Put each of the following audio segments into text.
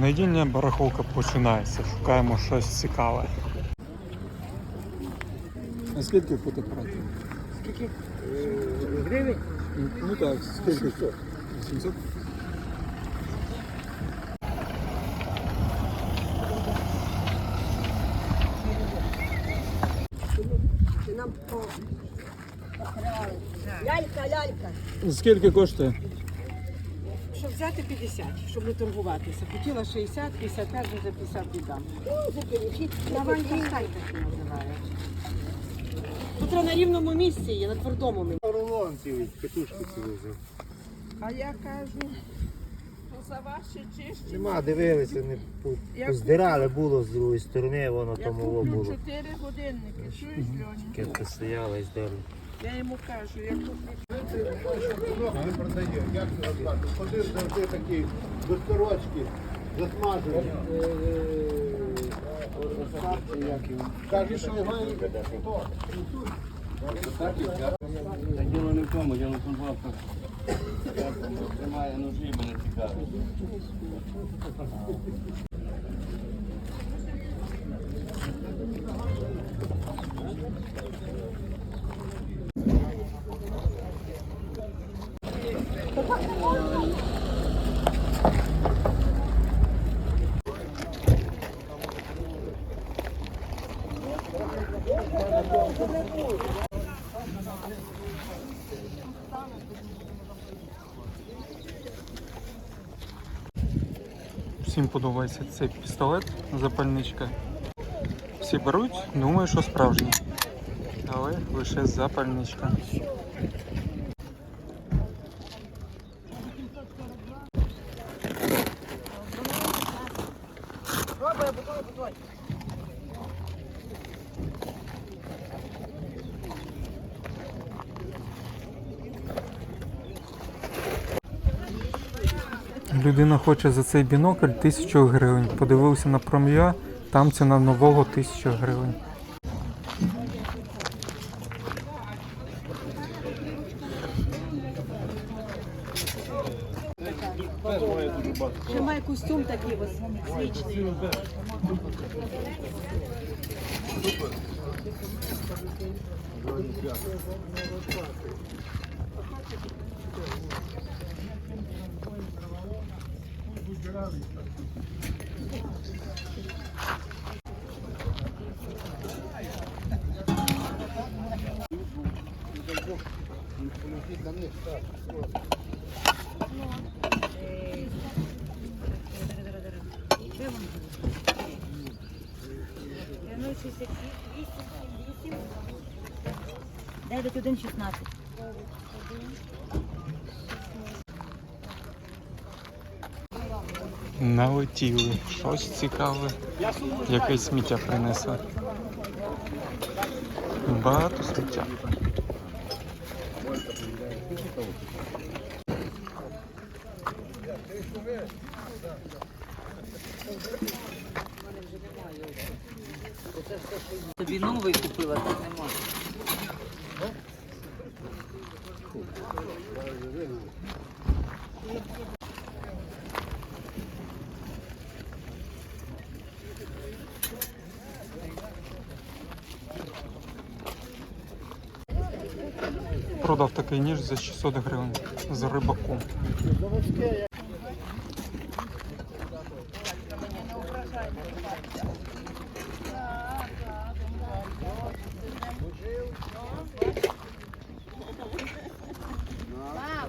Недільня барахолка починається. Шукаємо щось цікаве. А скільки фотоапаратів? Скільки? Гривень? Ну так, скільки? 800. Нам по... Лялька, лялька. Скільки коштує? Щоб взяти 50, щоб не торгуватися. Хотіла 60, 55, вже 50 віддам. Лаванька стай таки називають. Тут на рівному місці є, на твердому місці. Рулон цілий, катушки цілий. А я кажу, то за ваші чищі. Нема, дивилися, не по- поздирали було з другої сторони, воно Я тому во куплю було. чотири годинники, чуєш, Льоні? Кепка стояла і здерли. Я йому кажу, я куплю Не його звати? Ходив завжди такий до сорочки, засмажений. Каже, що його Та діло не в тому, діло в що тримає ножі, мене цікавить. Всім подобається цей пістолет, запальничка. Всі беруть, думаю, що справжній. Але лише запальничка. Людина хоче за цей бінокль 1000 гривень. Подивився на пром'я, там ціна нового 1000 гривень. Ще має костюм такий ось свічний. Дев'ять один шістнадцять. Налетіли. Щось цікаве. Якесь сміття принесли. Багато сміття. Тобі новий купила, так не можна. Продав такий ніж за 600 гривень з рибаком. Мам,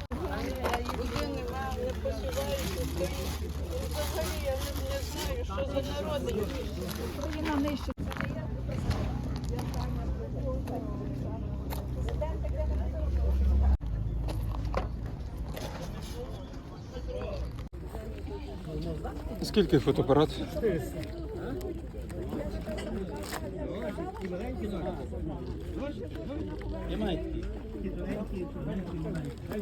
Взагалі я не, не знаю, що за народи. Скільки фотоапарат? То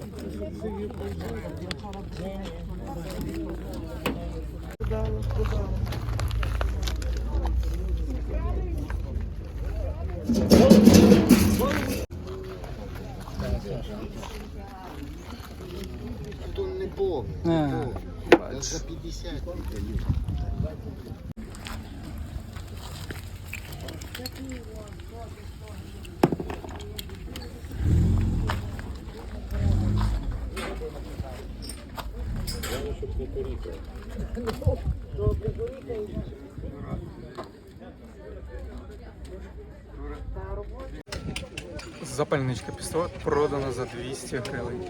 не повний. За 50 віддаю. Запальничка пістолет продана за 200 гривень.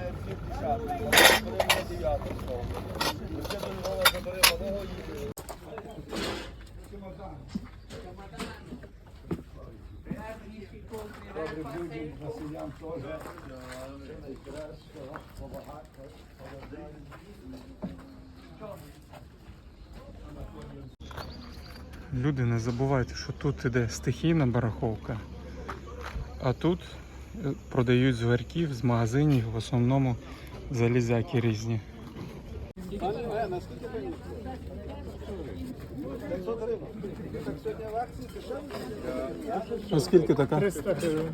Люди, не забувайте, що тут іде стихійна бараховка, а тут продають з ларьків, з магазинів, в основному залізяки різні. А скільки така? 300 гривень.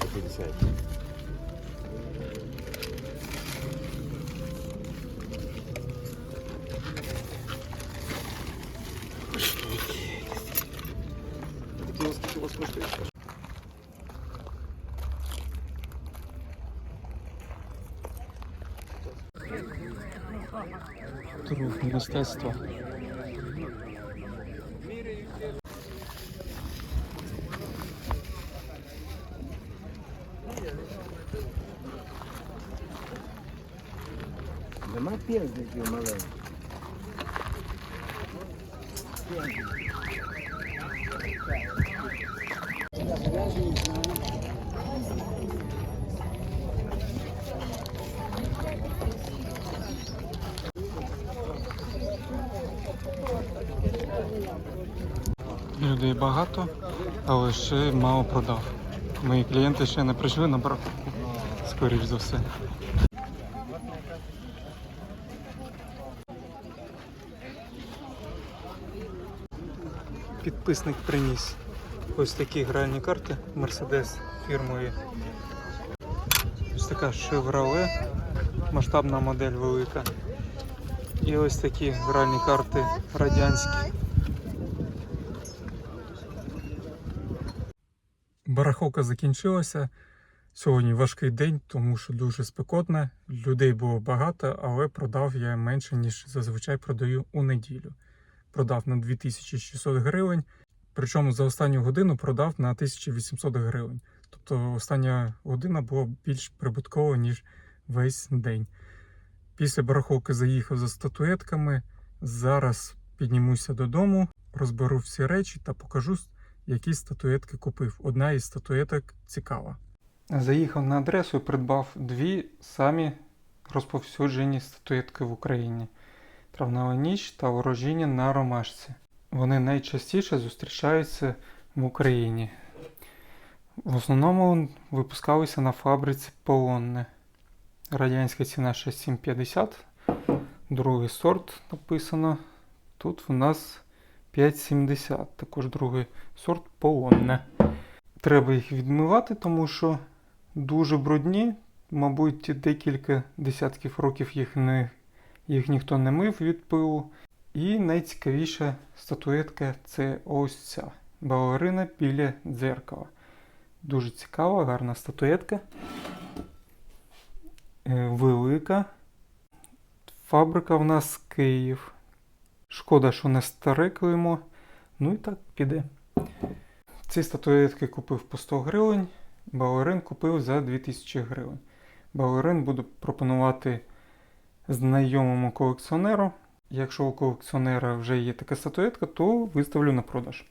50. Трохи мистецтва. Нема п'яздиків маленьких. Людей багато, але ще мало продав. Мої клієнти ще не прийшли на бараховку, скоріш за все. Підписник приніс ось такі гральні карти Mercedes фірмові. Ось така Chevrolet, масштабна модель велика. І ось такі гральні карти радянські. Бараховка закінчилася. Сьогодні важкий день, тому що дуже спекотно. Людей було багато, але продав я менше, ніж зазвичай продаю у неділю. Продав на 2600 гривень. Причому за останню годину продав на 1800 гривень. Тобто остання година була більш прибуткова, ніж весь день. Після бараховки заїхав за статуетками. Зараз піднімуся додому, розберу всі речі та покажу, які статуетки купив. Одна із статуеток цікава. Заїхав на адресу і придбав дві самі розповсюджені статуетки в Україні: Травнева ніч та ворожіння на ромашці. Вони найчастіше зустрічаються в Україні. В основному випускалися на фабриці Полонне. Радянська ціна 6,750. Другий сорт написано. Тут в нас 5,70. Також другий сорт Полонне. Треба їх відмивати, тому що дуже брудні. Мабуть, декілька десятків років їх, не, їх ніхто не мив від пилу. І найцікавіша статуетка це ось ця балерина біля дзеркала. Дуже цікава, гарна статуетка. Е, Велика. Фабрика в нас Київ. Шкода, що не старе. Ну і так піде. Ці статуетки купив по 100 гривень. Балерин купив за 2000 гривень. Балерин буду пропонувати знайомому колекціонеру. Якщо у колекціонера вже є така статуетка, то виставлю на продаж.